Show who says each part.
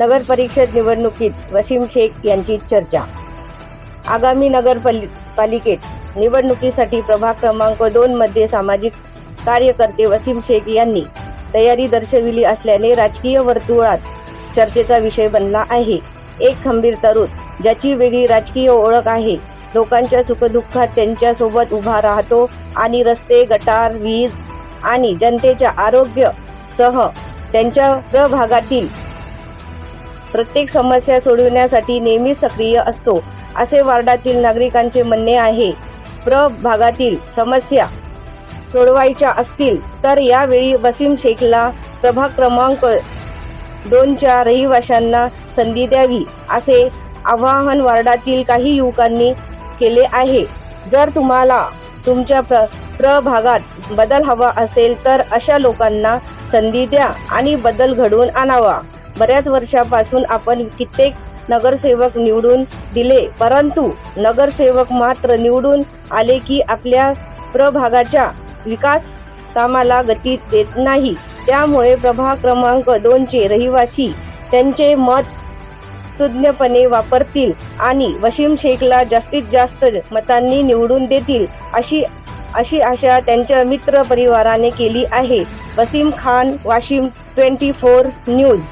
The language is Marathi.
Speaker 1: नगर परिषद निवडणुकीत वसीम शेख यांची चर्चा. आगामी नगर पालिकेत निवडणुकीसाठी प्रभाग क्रमांक दोन मध्ये सामाजिक कार्यकर्ते वसीम शेख यांनी तयारी दर्शविली असल्याने राजकीय वर्तुळात चर्चेचा विषय बनला आहे. एक खंबीर तरुण ज्याची वेगळी राजकीय ओळख आहे. लोकांच्या सुखदुःखात त्यांच्यासोबत उभा राहतो आणि रस्ते गटार वीज आणि जनतेच्या आरोग्य सह त्यांच्या प्रभागातील प्रत्येक समस्या सोडविण्यासाठी नेहमी सक्रिय असतो असे वार्डातील नागरिकांचे म्हणणे आहे. प्र भागातील समस्या सोडवायच्या असतील तर यावेळी वसीम शेखला प्रभाग क्रमांक दोनच्या रहिवाशांना संधी द्यावी असे आवाहन वार्डातील काही युवकांनी केले आहे. जर तुम्हाला तुमच्या प्र प्रभागात बदल हवा असेल तर अशा लोकांना संधी द्या आणि बदल घडवून आणावा. बऱ्याच वर्षापासून आपण कित्येक नगरसेवक निवडून दिले परंतु नगरसेवक मात्र निवडून आले की आपल्या प्रभागाच्या विकास कामाला गती देत नाही. त्यामुळे प्रभाग क्रमांक दोनचे रहिवासी त्यांचे मत सुज्ञपणे वापरतील आणि वसीम शेखला जास्तीत जास्त मतांनी निवडून देतील अशी अशी आशा त्यांच्या मित्र परिवाराने केली आहे. Wasim Khan Washim twenty four news.